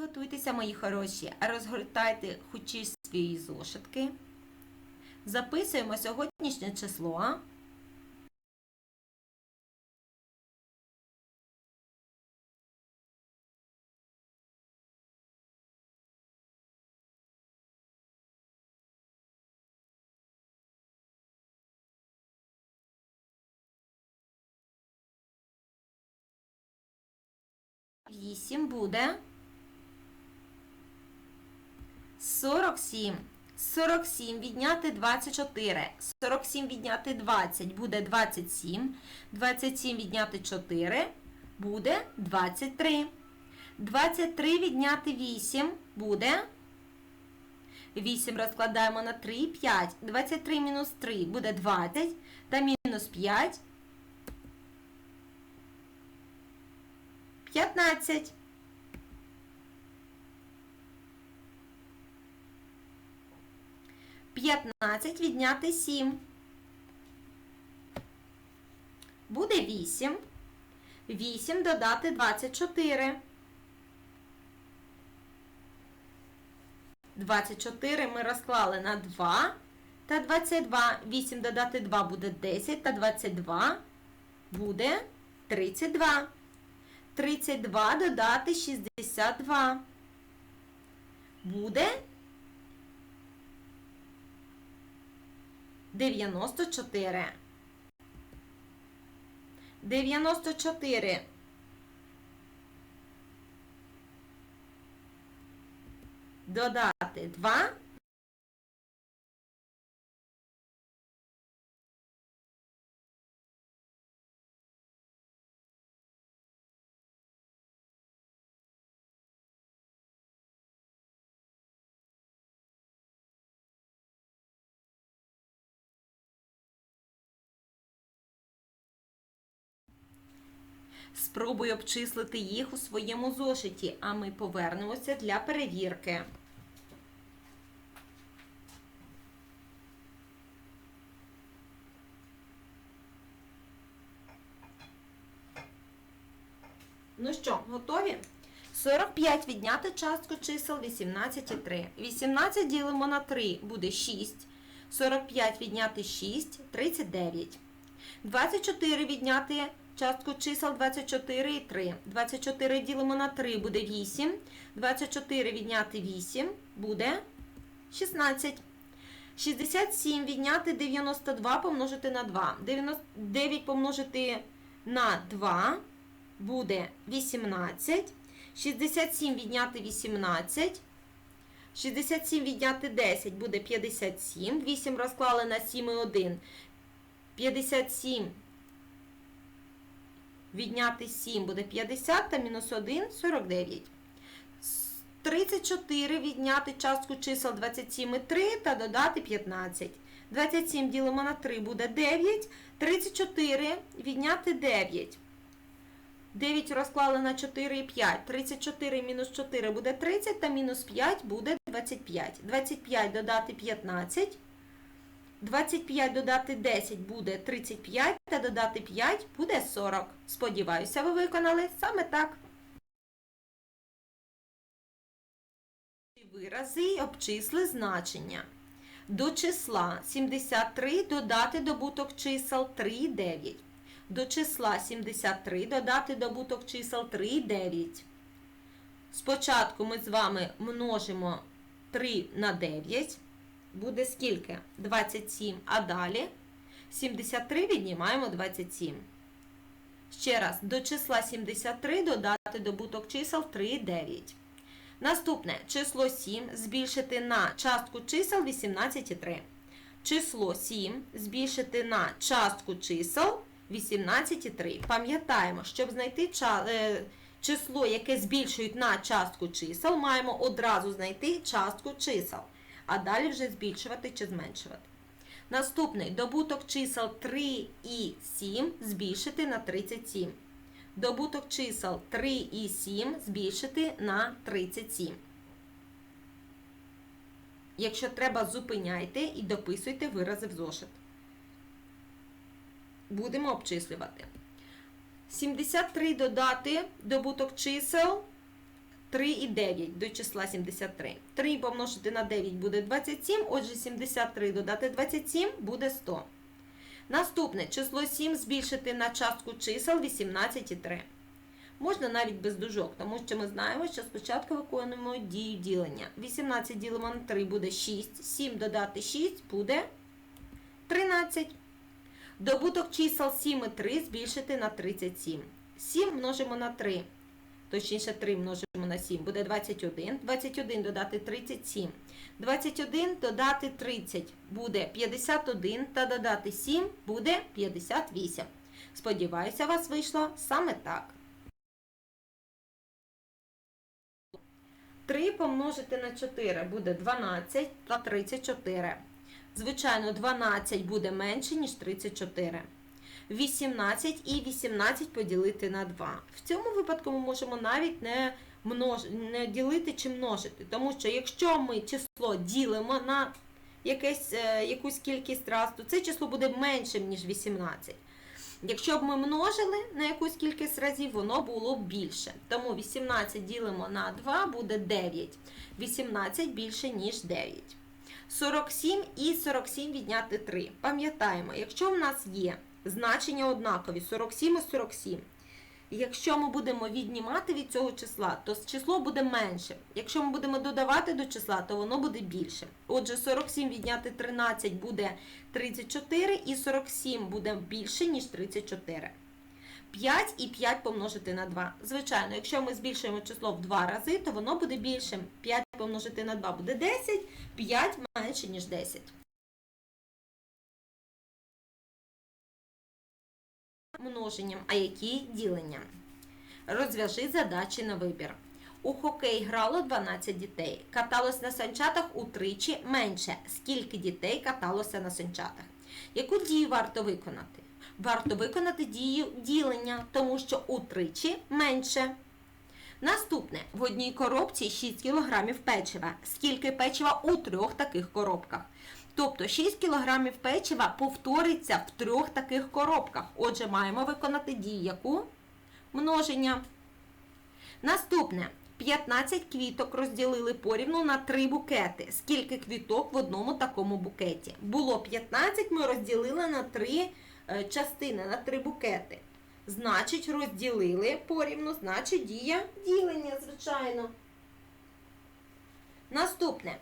Підготуйтеся, мої хороші, розгортайте хочі свої зошитки. Записуємо сьогоднішнє число. Вісім буде 47. 47 відняти 24. 47 відняти 20 буде 27. 27 відняти 4 буде 23. 23 відняти 8 буде 8 розкладаємо на 3, 5. 23 мінус 3 буде 20. Та мінус 5 15. П'ятнадцять відняти сім. Буде вісім. Вісім додати двадцять чотири. Двадцять чотири ми розклали на два та двадцять два. Вісім додати два буде десять та двадцять два буде тридцять два. 32 додати 62. Буде 94. 94. Додати 2. Спробуй обчислити їх у своєму зошиті, а ми повернемося для перевірки. Ну що, готові? 45 відняти частку чисел 18 і 3. 18 ділимо на 3 буде 6. 45 відняти 6 39. 24 відняти частку чисел 24 і 3. 24 ділимо на 3 буде 8. 24 відняти 8 буде 16. 67 відняти 92 помножити на 2. 9 помножити на 2 буде 18. 67 відняти 18. 67 відняти 10 буде 57. 8 розклали на 7 і 1. 57 відняти 7 буде 50 та мінус 1 49. 34 відняти частку чисел 27 і 3 та додати 15. 27 ділимо на 3 буде 9. 34 відняти 9. 9 розклали на 4 і 5. 34 мінус 4 буде 30 та мінус 5 буде 25. 25 додати 15. 25 додати 10 буде 35, та додати 5 буде 40. Сподіваюся, ви виконали саме так. Вирази обчисли значення. До числа 73 додати добуток чисел 3 і 9. До числа 73 додати добуток чисел 3 і 9. Спочатку ми з вами множимо 3 на 9 буде скільки? 27. А далі 73 віднімаємо 27. Ще раз, до числа 73 додати добуток чисел 3 9. Наступне число 7 збільшити на частку чисел 18 і 3. Число 7 збільшити на частку чисел 18 і 3. Пам'ятаємо, щоб знайти е, число, яке збільшують на частку чисел, маємо одразу знайти частку чисел а далі вже збільшувати чи зменшувати. Наступний добуток чисел 3 і 7 збільшити на 37. Добуток чисел 3 і 7 збільшити на 37. Якщо треба, зупиняйте і дописуйте вирази в зошит. Будемо обчислювати. 73 додати добуток чисел 3 і 9 до числа 73. 3 помножити на 9 буде 27, отже 73 додати 27 буде 100. Наступне число 7 збільшити на частку чисел 18 і 3. Можна навіть без дужок, тому що ми знаємо, що спочатку виконуємо дію ділення. 18 ділимо на 3 буде 6, 7 додати 6 буде 13. Добуток чисел 7 і 3 збільшити на 37. 7 множимо на 3. Точніше, 3 множимо на 7 буде 21. 21 додати 37. 21 додати 30 буде 51 та додати 7 буде 58. Сподіваюся, у вас вийшло саме так. 3 помножити на 4 буде 12 та 34. Звичайно, 12 буде менше, ніж 34. 18 і 18 поділити на 2. В цьому випадку ми можемо навіть не, множ... не ділити чи множити. Тому що якщо ми число ділимо на якесь, е, якусь кількість раз, то це число буде меншим, ніж 18. Якщо б ми множили на якусь кількість разів, воно було б більше. Тому 18 ділимо на 2 буде 9. 18 більше, ніж 9. 47 і 47 відняти 3. Пам'ятаємо, якщо в нас є значення однакові 47 і 47, якщо ми будемо віднімати від цього числа, то число буде менше. Якщо ми будемо додавати до числа, то воно буде більше. Отже, 47 відняти 13 буде 34, і 47 буде більше, ніж 34. 5 і 5 помножити на 2. Звичайно, якщо ми збільшуємо число в 2 рази, то воно буде більшим. 5 помножити на 2 буде 10, 5 менше, ніж 10. Множенням, а які діленням? Розв'яжи задачі на вибір. У хокей грало 12 дітей. Каталось на санчатах утричі менше. Скільки дітей каталося на санчатах? Яку дію варто виконати? Варто виконати дію ділення, тому що утричі менше. Наступне. В одній коробці 6 кг печива. Скільки печива у трьох таких коробках? Тобто 6 кг печива повториться в трьох таких коробках. Отже, маємо виконати дію яку? Множення. Наступне. 15 квіток розділили порівну на 3 букети. Скільки квіток в одному такому букеті? Було 15, ми розділили на 3 е, частини, на 3 букети. Значить, розділили порівну, значить дія ділення, звичайно. Наступне.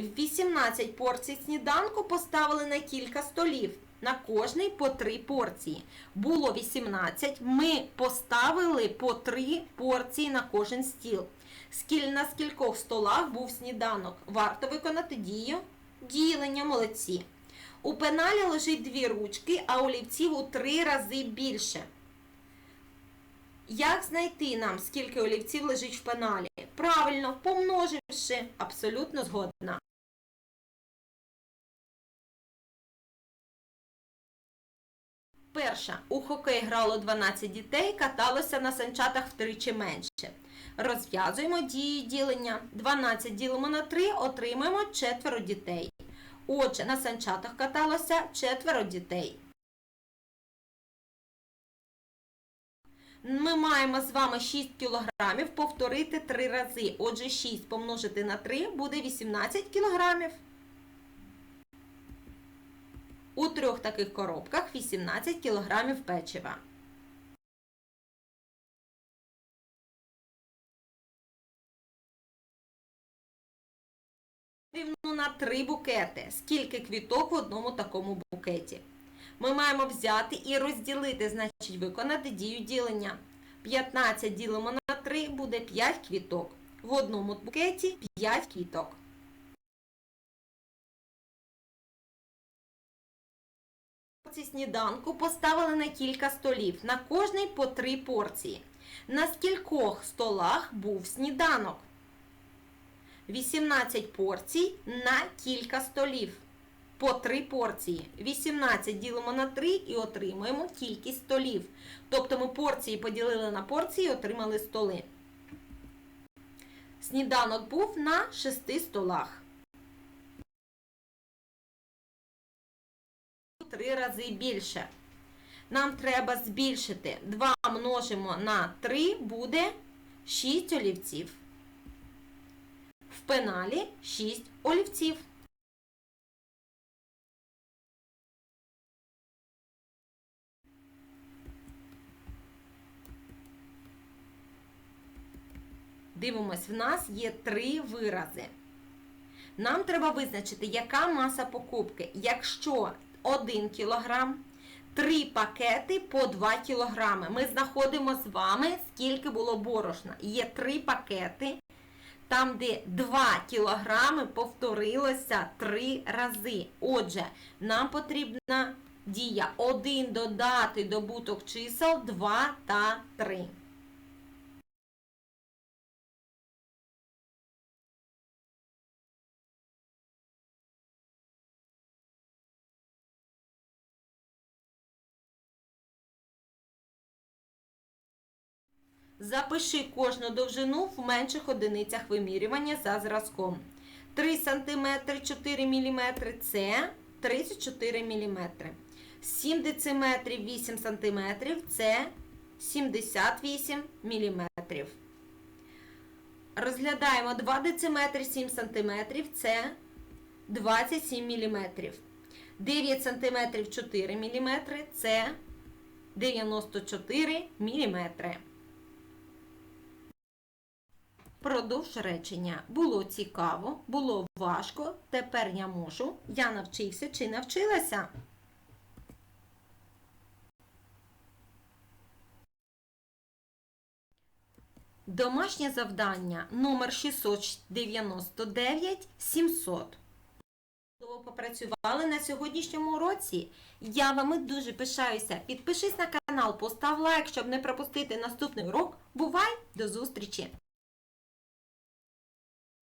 18 порцій сніданку поставили на кілька столів. На кожний по 3 порції. Було 18, ми поставили по 3 порції на кожен стіл. Скіль на скількох столах був сніданок. Варто виконати дію ділення молодці. У пеналі лежить дві ручки, а олівців у три рази більше. Як знайти нам, скільки олівців лежить в пеналі? Правильно, помноживши. Абсолютно згодна. Перша. У хокей грало 12 дітей, каталося на санчатах втричі менше. Розв'язуємо дії ділення. 12 ділимо на 3, отримаємо четверо дітей. Отже, на санчатах каталося четверо дітей. Ми маємо з вами 6 кілограмів повторити 3 рази. Отже, 6 помножити на 3 буде 18 кілограмів. У трьох таких коробках 18 кілограмів печива. Рівну на 3 букети. Скільки квіток в одному такому букеті? Ми маємо взяти і розділити, значить виконати дію ділення. 15 ділимо на 3 буде 5 квіток. В одному букеті 5 квіток. Порції сніданку поставили на кілька столів, на кожний по 3 порції. На скількох столах був сніданок? 18 порцій на кілька столів. По 3 порції. 18 ділимо на 3 і отримуємо кількість столів. Тобто ми порції поділили на порції і отримали столи. Сніданок був на 6 столах. Три рази більше. Нам треба збільшити. 2 множимо на 3 буде 6 олівців. В пеналі 6 олівців. Дивимось, в нас є три вирази. Нам треба визначити, яка маса покупки. Якщо 1 кг, 3 пакети по 2 кг. Ми знаходимо з вами, скільки було борошна. Є 3 пакети, там, де 2 кг повторилося 3 рази. Отже, нам потрібна дія 1 додати добуток чисел 2 та 3. Запиши кожну довжину в менших одиницях вимірювання за зразком. 3 см 4 мм це 34 мм. 7 дециметрів 8 см це 78 мм. Розглядаємо 2 дециметри 7 см це 27 мм. 9 см 4 мм це 94 мм. Продовж речення. Було цікаво, було важко. Тепер я можу. Я навчився чи навчилася? Домашнє завдання номер 699 700. Чудово попрацювали на сьогоднішньому уроці. Я вами дуже пишаюся. Підпишись на канал, постав лайк, щоб не пропустити наступний урок. Бувай! До зустрічі!